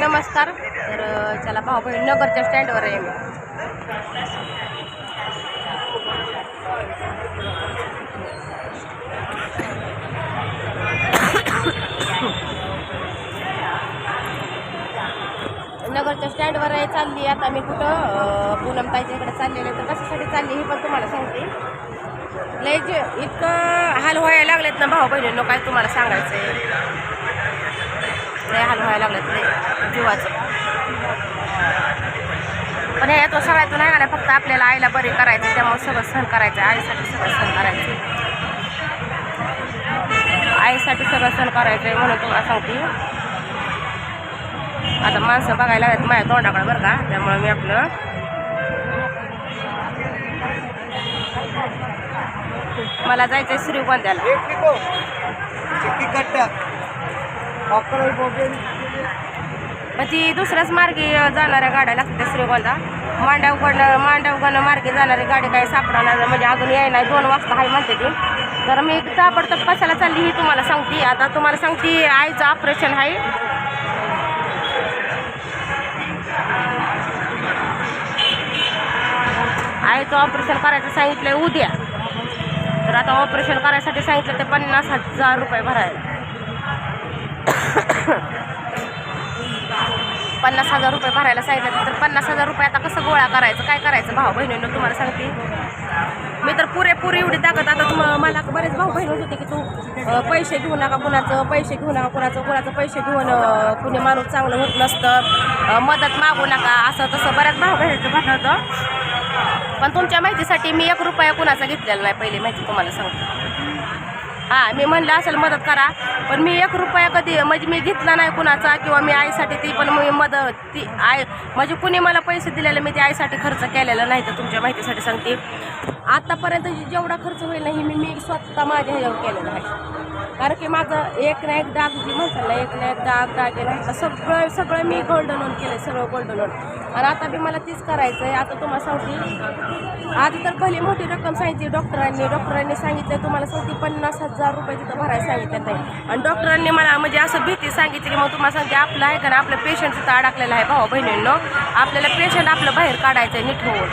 नमस्कार. तर चला भाऊ बहीण नगरच्या स्टँडवर आहे मी. नगरच्या स्टँडवर आहे चालली आता मी कुठं? पूनम पूनमताईच्या इकडे चाललेले तर कशासाठी चालली हे पण तुम्हाला सांगते. लय जे इतकं हाल व्हायला लागलेत ना भाऊ बहिणींनो काय तुम्हाला सांगायचं आहे लय हाल व्हायला लागलं लय जीवाचं. पण हे तो सगळ्यातून नाही ना फक्त आपल्याला आईला बरी करायचं त्यामुळे सगळं सहन करायचं आईसाठी सगळं सहन करायचं. आईसाठी सगळं सहन करायचं आहे म्हणून तुम्हाला सांगते. आता माणसं बघायला लागत माझ्या तोंडाकडे बरं का त्यामुळे मी आपलं मला जायचं आहे श्रीगोंद्याला मग ती दुसऱ्याच मार्गे जाणाऱ्या गाड्या लागतात श्रीगोंदा. मांडवकडनं मांडवकडनं मार्गे जाणारी गाडी काय सापडणार म्हणजे अजून यायला दोन वाजता आहे म्हणते ती. तर मी ताबडतोब कशाला चालली ही तुम्हाला सांगते. आता तुम्हाला सांगते आईचं ऑपरेशन आहे. आईचं ऑपरेशन करायचं सांगितलंय उद्या. तर आता ऑपरेशन करायसाठी सांगितलं ते पन्नास हजार रुपये भरायला. पन्नास हजार रुपये भरायला सांगितलं तर पन्नास हजार रुपये आता कसं गोळा करायचं? काय करायचं? भाऊ बहिणींना तुम्हाला सांगते. मी तर पुरेपूर एवढी ताकद आता तुम मला बरेच भाऊ बहीण होते की तू पैसे घेऊ नका कुणाचं पैसे घेऊ नका कुणाचं कुणाचं पैसे घेऊन कुणी माणूस चांगलं होत नसतं. मदत मागू नका असं तसं बऱ्याच भाऊ बहिणीचं म्हणणं होतं. पण तुमच्या माहितीसाठी मी एक रुपया कुणाचा घेतलेला नाही पहिली माहिती तुम्हाला सांगते. हां मी म्हणलं असेल मदत करा पण मी एक रुपया कधी म्हणजे मी घेतला नाही कुणाचा किंवा मी आईसाठी ती पण मी मदत ती आई म्हणजे कुणी मला पैसे दिलेले मी ते आईसाठी खर्च केलेला नाही तर तुमच्या माहितीसाठी सांगते. आत्तापर्यंत जेवढा खर्च होईल नाही मी मी स्वतः माझ्या ह्याच्यावर केलेला आहे. कारण की माझं एक ना एक डाग जी म्हणतात ना एक ना एक डाग डाग सगळं सगळं मी गोल्ड लोन केलं सगळं गोल्ड लोन आणि आता बी मला तीच करायचं आहे आता तुम्हाला सांगते आधी तर भली मोठी रक्कम सांगितली डॉक्टरांनी. डॉक्टरांनी सांगितलं तुम्हाला सांगते पन्नास हजार रुपये तिथं भरायला सांगितलं नाही. आणि डॉक्टरांनी मला म्हणजे असं भीती सांगितली की मग तुम्हाला सांगते आपलं आहे का आपलं पेशंट तिथं अडकलेलं आहे भाऊ बहिणींनो. आपल्याला पेशंट आपलं बाहेर काढायचं आहे नीट होऊन.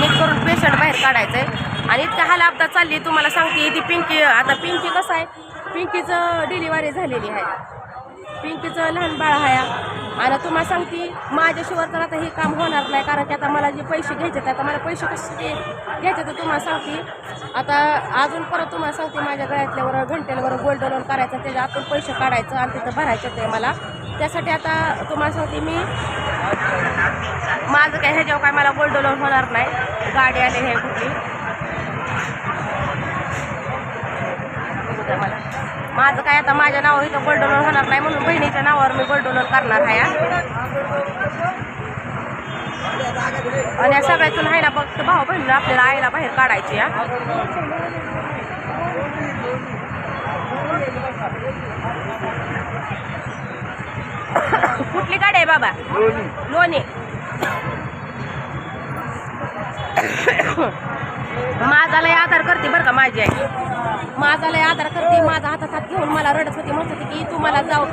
नीट करून पेशंट बाहेर काढायचं आहे आणि इतका हाल अपघात चालली तुम्हाला सांगते ती पिंकी आता पिंकी कसं आहे? पिंकीचं डिलिव्हरी झालेली आहे. पिंकीचं लहान बाळ आहे. आणि तुम्हाला सांगते माझ्याशिवाय तर आता हे काम होणार नाही कारण की आता मला जे पैसे घ्यायचे आहेत, आता मला पैसे कसे घ्यायचे तर तुम्हाला सांगते. आता अजून परत तुम्हाला सांगते माझ्या गळ्यातल्यावर घंटेल्यावर गोल्ड लोन करायचं त्याच्या आतून पैसे काढायचं आणि तिथं भरायचं ते मला. त्यासाठी आता तुम्हाला सांगते मी माझं काय ह्याच्यावर काय मला गोल्ड लोन होणार नाही. गाडी आली हे कुठली. द्या मला. माझं काय आता माझ्या नावावर इथं गोल्ड लोन होणार नाही म्हणून बहिणीच्या नावावर मी गोल्ड लोन करणार आहे. आणि या सगळ्यातून आहे ना फक्त भाऊ बहिणी आपल्याला आईला बाहेर काढायची या कुठली गाडी आहे बाबा? लोणी. माझा लय आधार करते बरं का माझी आई. माझा लय आधार करते माझा हातात हात घेऊन मला रडत होती म्हणत होती की तू मला जाऊ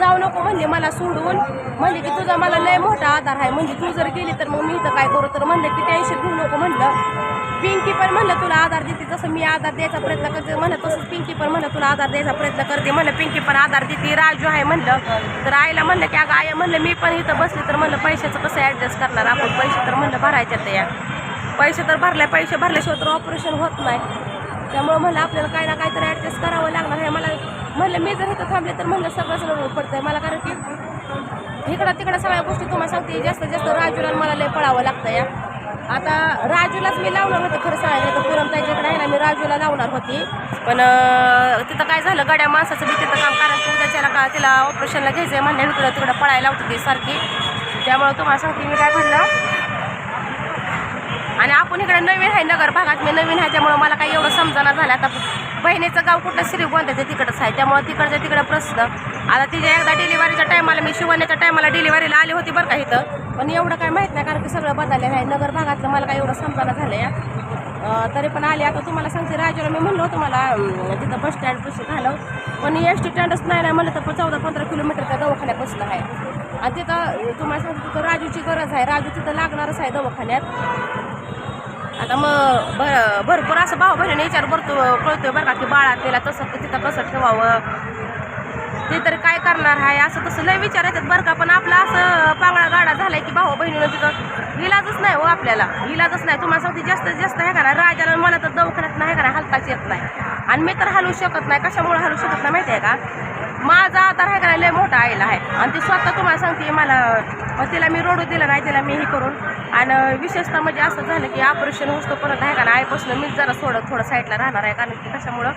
जाऊ नको म्हणले मला सोडून. म्हणले की तुझा मला लय मोठा आधार आहे म्हणजे तू जर गेली तर मग मी इथं काय करू? तर म्हणलं की टेन्शन घेऊ नको म्हणलं. पिंकी पण म्हणलं तुला आधार देते जसं मी आधार द्यायचा प्रयत्न करते म्हणलं तसंच पिंकी पण म्हणलं तुला आधार द्यायचा प्रयत्न करते. म्हणलं पिंकी पण आधार देते राजू आहे म्हणलं. तर आईला म्हणलं की अगं आई म्हणलं मी पण इथं बसले तर म्हणलं पैशाचं कसं ॲडजस्ट करणार आपण? पैसे तर म्हणलं भरायचे ते या पैसे तर भरले पैसे भरल्याशिवाय तर ऑपरेशन होत नाही. त्यामुळं म्हणलं आपल्याला काय ना काहीतरी ॲडजस्ट करावं लागणार आहे. मला म्हणलं मी जर इथं थांबले तर म्हणलं सगळंच रडू पडतंय मला कारण की इकडं तिकडं सगळ्या गोष्टी तुम्हाला सांगते जास्तीत जास्त राजूला मला लय पळावं लागतं या. आता राजूलाच मी लावणार होते खरं सांगायचं तर. पुरमताईच्याकडे आहे ना मी राजूला लावणार होती. पण तिथं काय झालं गड्या माणसाचं मी तिथं काम कारण की उद्याच्याला का तिला ऑपरेशनला घ्यायचं आहे म्हणलं इकडं तिकडं पळायला होती ती सारखी. त्यामुळं तुम्हाला सांगते मी काय म्हणलं आणि आपण इकडे नवीन आहे नगर भागात. मी नवीन आहे त्यामुळे मला काही एवढं समजाना झालं आता. बहिणीचं गाव कुठलं श्रीगोंद्याचं तिकडंच आहे. त्यामुळे तिकडचं तिकडं प्रश्न. आता तिच्या एकदा डिलिव्हरीच्या टायमाला मी शिवण्याच्या टायमाला डिलिव्हरीला आली होती बरं का इथं. पण एवढं काय माहीत नाही कारण की सगळं बदललेलं आहे. नगर भागातलं मला काही एवढं समजाना झालं या तरी पण आले. आता तुम्हाला सांगते राजूला मी म्हणलो तुम्हाला मला तिथं बस स्टँड पशी घालव. पण एस टी स्टँडच नाही नाही म्हणलं तर चौदा पंधरा किलोमीटर त्या दवाखान्यात बसलं आहे. आणि तिथं तुम्हाला सांगतो तिथं राजूची गरज आहे. राजू तिथं लागणारच आहे दवाखान्यात. आता मग भर भरपूर असं भाऊ बहिणीने विचार भरतो कळतोय बरं का की बाळा तिला तसं तिथं कसं ठेवावं. ते तर काय करणार आहे असं तसं लय विचार येतात बरं का पण आपला असं पांगळा गाडा झालाय की भाऊ बहिणीनं तिथं इलाजच नाही हो आपल्याला. इलाजच नाही. तुम्हाला सांगते जास्तीत जास्त हे का ना राजाला मला तर दवाखान्यात नाही का ना हलताच येत नाही. आणि मी तर हलवू शकत नाही. कशामुळे हलवू शकत नाही माहिती आहे का? माझा आधार आहे का लय मोठा आईला आहे. आणि ती स्वतः तुम्हाला सांगते मला तिला मी रोडू दिलं नाही तिला मी हे करून. आणि विशेषतः म्हणजे असं झालं की ऑपरेशन होतो परत आहे का ना आईपासून मीच जरा सोडत थोडं साईडला राहणार आहे कारण की कशामुळं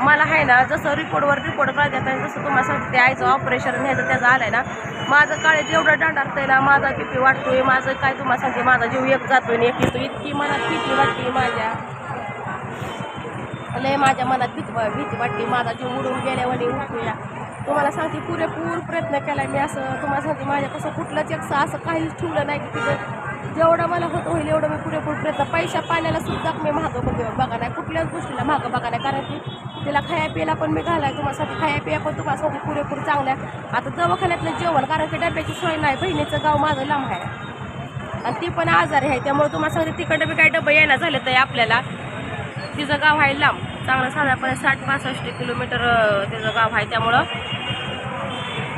मला आहे ना जसं रिपोर्टवर रिपोर्ट कळतात आणि जसं तुम्हाला सांगते ते आईचं ऑपरेशन ह्याचं त्याचं आलं आहे ना. माझं काळेज एवढं डांडारतंय ना माझा बी वाटतोय माझं काय तुम्हाला सांगते माझा जीव एक जातोय आणि एक येतो इतकी मनात भीती वाटते माझ्या. लय माझ्या मनात भीती भीती वाटते माझा जीव उडून गेल्यावर उठूया तुम्हाला सांगते पुरेपूर प्रयत्न केला मी असं. तुम्हाला सांगते माझ्यापासून कुठलंच एक असं काहीच ठेवलं नाही की तिथं जेवढं मला होत होईल एवढं मी पुरेपूर प्रयत्न पैशा पाण्याला सुद्धा मी मागं बघ बघा नाही कुठल्याच गोष्टीला मागं बघा नाही. कारण की तिला खाया पियाला पण मी घालाय तुम्हासाठी खाया पिया पण तुम्हाला सांगते पुरेपूर चांगल्या आता दवाखान्यातलं जेवण कारण की डब्याची सोय नाही बहिणीचं गाव माझं लांब आहे. आणि ती पण आजारी आहे त्यामुळे तुम्हाला सांगते तिकडं बी काय डबं येणं झालं तर आपल्याला तिचं गाव आहे लांब. चांगलं साधारणपणे साठ पासष्ट किलोमीटर त्याचं गाव आहे त्यामुळं.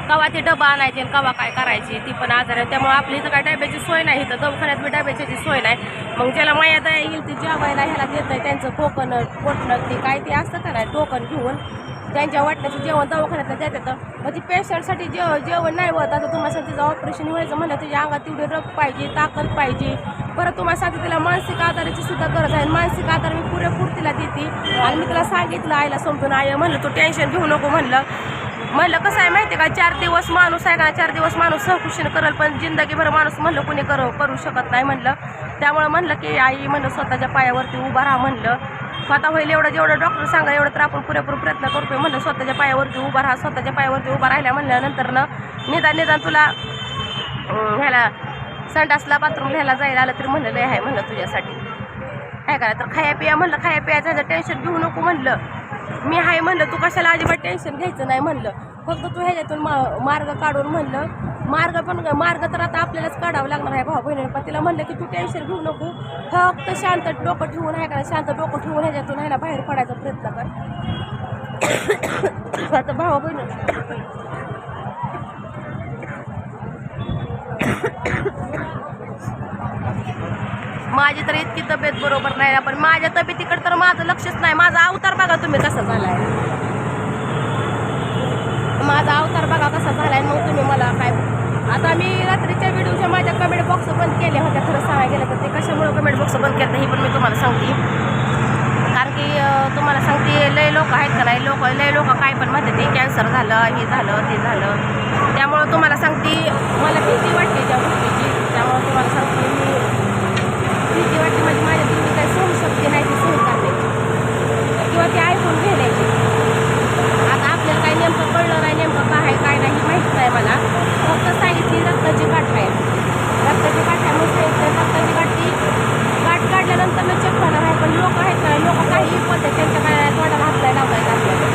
कवा ते डबा आणायचे आणि कवा काय करायची ती पण आजार आहे त्यामुळे आपली इथं काय डब्याची सोय नाही इथं दवाखान्यात बी डब्याची सोय नाही. मग ज्याला मयादा येईल ती जेवायला ह्याला देत आहे त्यांचं कोकण पोटणं ते काय ते असतं का नाही टोकन घेऊन त्यांच्या वाटण्याचं जेवण दवाखान्यात देतात मग ती पेशंटसाठी जेव जेवण नाही होत आता तुम्हाला तिचं ऑपरेशन व्हायचं म्हणलं तुझ्या अंगात तेवढी रग पाहिजे ताकद पाहिजे. परत तुम्हाला सांगते तिला मानसिक आधाराची सुद्धा गरज आहे. मानसिक आधार मी पुरेपूर तिला देते. आणि मी तिला सांगितलं आईला समजून आई म्हणलं तू टेन्शन घेऊ नको म्हणलं. म्हणलं कसं आहे माहिती आहे का चार दिवस माणूस आहे का चार दिवस माणूस सहकुशीन करेल पण जिंदगीभर माणूस म्हणलं कुणी करू करू शकत नाही म्हणलं. त्यामुळं म्हणलं की आई म्हणलं स्वतःच्या पायावरती उभा राहा म्हणलं. स्वतः होईल एवढं जेवढं डॉक्टर सांगा एवढं तर आपण पुरेपूर प्रयत्न करतोय म्हणलं. स्वतःच्या पायावरती उभा राहा स्वतःच्या पायावरती उभा राहिल्या म्हणल्यानंतर ना निदान निदान तुला ह्याला संडासला बाथरूम घ्यायला जायला आलं तरी म्हणलं आहे म्हणलं तुझ्यासाठी. काय करा तर खाया पिया म्हणलं खाया पियाचं टेन्शन घेऊ नको म्हणलं. मी आहे म्हणलं तू कशाला अजिबात टेन्शन घ्यायचं नाही म्हणलं. फक्त तू ह्याच्यातून मा मार्ग काढून म्हणलं. मार्ग पण मार्ग तर आता आपल्यालाच काढावं लागणार आहे भाऊ बहिणी पण तिला म्हणलं की तू टेन्शन घेऊ नको. फक्त शांत डोकं ठेवून आहे का शांत डोकं ठेवून ह्याच्यातून ह्याला बाहेर पडायचा प्रयत्न कर. आता भाऊ बहिणी माझी तर इतकी तब्येत बरोबर नाही पण माझ्या तब्येतीकडे तर माझं लक्षच नाही. माझा अवतार बघा तुम्ही कसा झालाय. माझा अवतार बघा कसा झालाय मग तुम्ही मला काय आता मी रात्रीच्या व्हिडिओच्या माझ्या कमेंट बॉक्स बंद केले होत्या खरं सांगायला गेलं तर. ते कशामुळे कमेंट बॉक्स बंद केलं ही पण मी तुम्हाला सांगते. कारण की तुम्हाला सांगते लय लोक आहेत का नाही लोक लय लोक काय पण म्हणते ते कॅन्सर झालं हे झालं ते झालं. त्यामुळं तुम्हाला सांगते मला भीती वाटते त्या गोष्टीची त्यामुळं तुम्हाला सांगते मी भीती वाटते म्हणजे माझ्या तुम्ही काही सहन शक्ती नाही ती सहन करण्याची किंवा ती ऐकून घेण्याची आता आपल्याला काही नेमकं कळलं नाही नेमकं काय आहे काय नाही माहीत नाही मला फक्त सांगितली रक्ताची गाठ आहे रक्ताची गाठ आहे मग सांगितलं रक्ताची गाठ ती गाठ काढल्यानंतर मी चेक होणार आहे पण लोक आहेत का लोक काही पद्धत त्यांच्या काय तोंडाला हात नाही लावायचा आपल्याला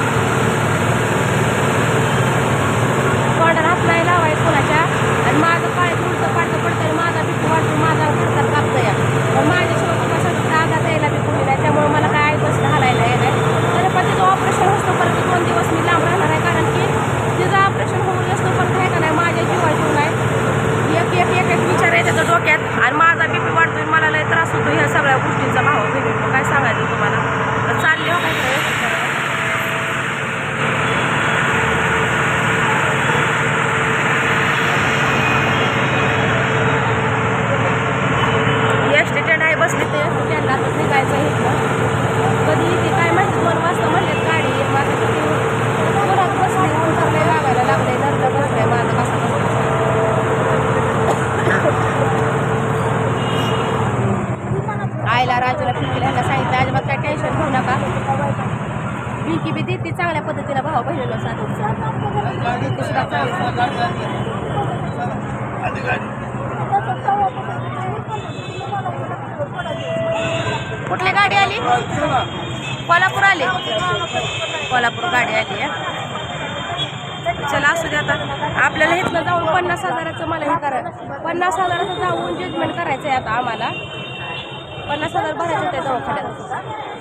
तोंडाला हात नाही लावायचं कोणाच्या आणि माझं पाय उलटं पाडतं पडतं आणि माझा भीती वाटतो माझा खरखर कापतं या पण माझ्याशिवाय तुम्हाला सांगतो आघात यायला बी कोणी नाही त्यामुळे मला काय बस घालायला येणार तरी पण तिचं ऑपरेशन होतं परत दोन दिवस मी लांब राहणार आहे कारण की तिचं ऑपरेशन होऊन असतं पण काय का नाही माझ्या जीवा जीव नाही एक एक एक एक विचार येते तर डोक्यात आणि माझा बीपी वाढतोय मला लय त्रास होतो ह्या सगळ्या गोष्टींचा भाव बहिणी काय सांगायचं तुम्हाला तर चालले हो काय करायचं? एस टी स्टँड आहे बसली ते एस टी स्टँडला आता निघायचं आहे इथलं कधी येते काय माहिती दोन वाजता म्हणले गाडी येईल माझं किती जोरात बसली ऊन तर लय लागायला लागले नरलं बसलंय माझं कसं कसं आईला राजूला पिंकीला ह्याला सांगितलं अजिबात काय टेन्शन घेऊ नका पिंकी बी देते चांगल्या पद्धतीला भाऊ बहिणीला साधूचं सुद्धा चांगलं. कुठली गाडी आली? कोल्हापूर आली. कोल्हापूर गाडी आली आहे चला असू दे आता. आपल्याला इथनं जाऊन पन्नास हजाराचं मला हे करायचं पन्नास हजाराचं जाऊन जजमेंट करायचं आहे आता आम्हाला. पन्नास हजार भरायचं त्या दवाखान्यात.